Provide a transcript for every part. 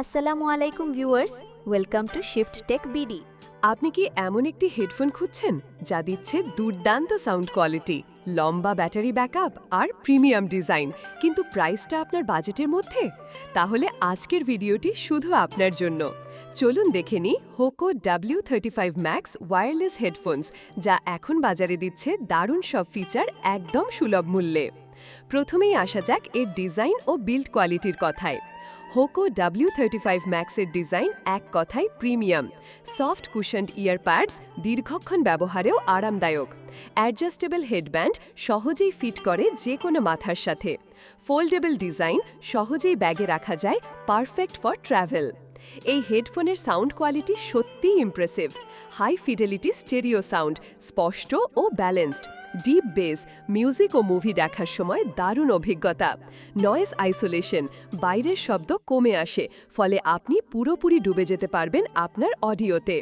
আসসালামু আলাইকুম viewers, welcome to shift tech BD. আপনি কি এমন একটি হেডফোন খুঁজছেন যা দিচ্ছে দুর্দান্ত সাউন্ড কোয়ালিটি, লম্বা ব্যাটারি ব্যাকআপ আর প্রিমিয়াম ডিজাইন, কিন্তু প্রাইসটা আপনার বাজেটের মধ্যে? তাহলে আজকের ভিডিওটি শুধু আপনার জন্য। চলুন দেখে নিই Hoco W thirty five max wireless headphones যা এখন বাজারে দিচ্ছে দারুণ সব ফিচার একদম সুলভ মূল্যে। প্রথমেই আসা যাক এর ডিজাইন ও বিল্ড কোয়ালিটির কথায়। হোকো ডাব্লিউ থার্টি ফাইভ ম্যাক্সের ডিজাইন এক কথায় প্রিমিয়াম সফট কুশন্ড ইয়ারপ্যাডস দীর্ঘক্ষণ ব্যবহারেও আরামদায়ক। অ্যাডজাস্টেবল হেডব্যান্ড সহজেই ফিট করে যে কোনো মাথার সাথে। ফোল্ডেবল ডিজাইন সহজেই ব্যাগে রাখা যায় পারফেক্ট ফর ট্রাভেল এই হেডফোনের সাউন্ড কোয়ালিটি সত্যিই impressive hi fidelity stereo sound স্পষ্ট ও ব্যালেন্সড ডিপ বেস মিউজিক ও মুভি দেখার সময় দারুণ অভিজ্ঞতা। নয়েস আইসোলেশন বাইরের শব্দ কমে আসে, ফলে আপনি পুরোপুরি ডুবে যেতে পারবেন আপনার অডিওতে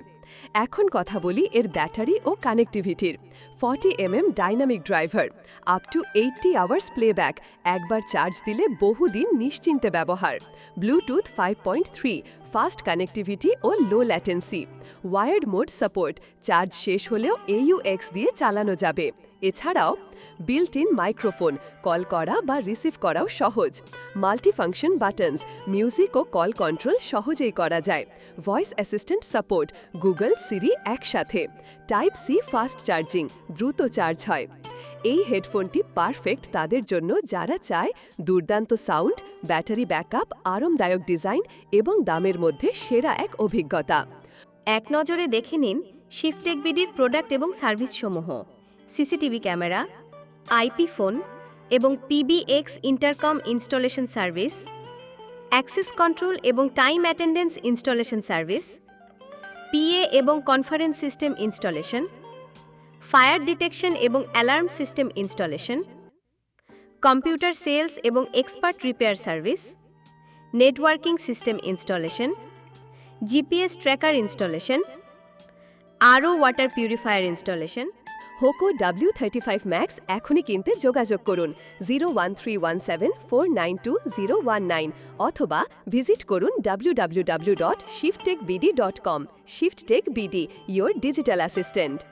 এখন কথা বলি এর ব্যাটারি ও কানেক্টিভিটির। Forty M M dynamic driver up to eighty hours playback একবার চার্জ দিলে বহুদিন নিশ্চিন্তে ব্যবহার। Bluetooth five point three fast connectivity ও low latency word mode support charge শেষ হলেও এইউএক্স দিয়ে চালানো যাবে। এছাড়াও বিল্ট ইন মাইক্রোফোন কল করা বা রিসিভ করাও সহজ। মাল্টিফাংশন বাটনস মিউজিক ও কল কন্ট্রোল সহজেই করা যায়। Voice assistant support Google Siri একসাথে। টাইপ সি ফাস্ট চার্জিং দ্রুত চার্জ হয়। এই হেডফোনটি পারফেক্ট তাদের জন্য যারা চায় দুর্দান্ত সাউন্ড ব্যাটারি ব্যাকআপ আরামদায়ক ডিজাইন এবং দামের মধ্যে সেরা এক অভিজ্ঞতা। এক নজরে দেখে নিন শিফটেক বিডির প্রোডাক্ট এবং সার্ভিস সমূহ। সিসিটিভি ক্যামেরা আইপি ফোন এবং PBX intercom installation service access control এবং time attendance installation service PA এবং conference system installation, fire detection এবং alarm system installation, computer sales এবং expert repair service, networking system installation, GPS tracker installation, আরও water purifier installation Hoco W thirty five max এখনই কিনতে যোগাযোগ করুন zero one three one seven four nine two zero one nine অথবা visit করুন W W W dot Shiftech BD dot com Shiftech BD your digital assistant